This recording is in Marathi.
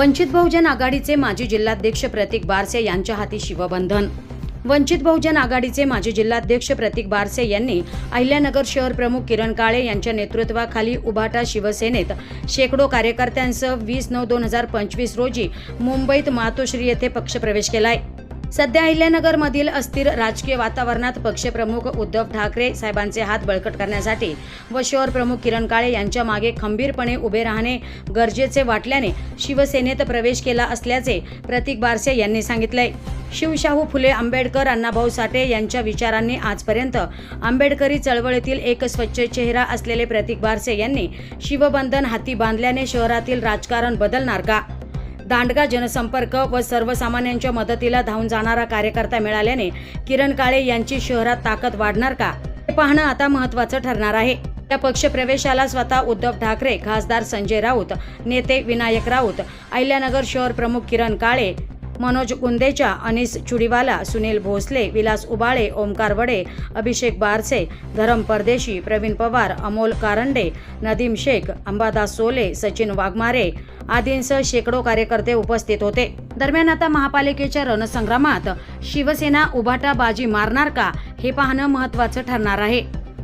वंचित बहुजन आघाडीचे माजी जिल्हाध्यक्ष प्रतीक बारसे यांच्या हाती शिवबंधन. वंचित बहुजन आघाडीचे माजी जिल्हाध्यक्ष प्रतीक बारसे यांनी अहिल्यानगर शहर प्रमुख किरण काळे यांच्या नेतृत्वाखाली उभाटा शिवसेनेत शेकडो कार्यकर्त्यांसह वीस नऊ दोन हजार पंचवीस रोजी मुंबईत मातोश्री येथे पक्षप्रवेश केलाय. सध्या अहिल्यानगरमधील अस्थिर राजकीय वातावरणात पक्षप्रमुख उद्धव ठाकरे साहेबांचे हात बळकट करण्यासाठी व शहर प्रमुख किरण काळे यांच्या मागे खंबीरपणे उभे राहणे गरजेचे वाटल्याने शिवसेनेत प्रवेश केला असल्याचे प्रतीक बारसे यांनी सांगितलंय. शिवशाहू फुले आंबेडकर अण्णाभाऊ साठे यांच्या विचारांनी आजपर्यंत आंबेडकरी चळवळीतील एक स्वच्छ चेहरा असलेले प्रतीक बारसे यांनी शिवबंधन हाती बांधल्याने शहरातील राजकारण बदलणार का? दांडगा जनसंपर्क व सर्वसामान्यांच्या मदतीला धावून जाणारा कार्यकर्ता मिळाल्याने किरण काळे यांची शहरात ताकद वाढणार का? हे पाहणं आता महत्त्वाचं ठरणार आहे. या पक्षप्रवेशाला स्वतः उद्धव ठाकरे खासदार संजय राऊत नेते विनायक राऊत अहिल्यानगर शहर प्रमुख किरण काळे मनोज गुंदेचा अनिस चुडीवाला सुनील भोसले विलास उबाळे ओमकार वडे अभिषेक बारसे धरम परदेशी प्रवीण पवार अमोल कारंडे नदीम शेख अंबादास सोले सचिन वाघमारे आदींसह शेकडो कार्यकर्ते उपस्थित होते. दरम्यान आता महापालिकेच्या रणसंग्रामात शिवसेना उभाटा बाजी मारणार का हे पाहणं महत्त्वाचं ठरणार आहे.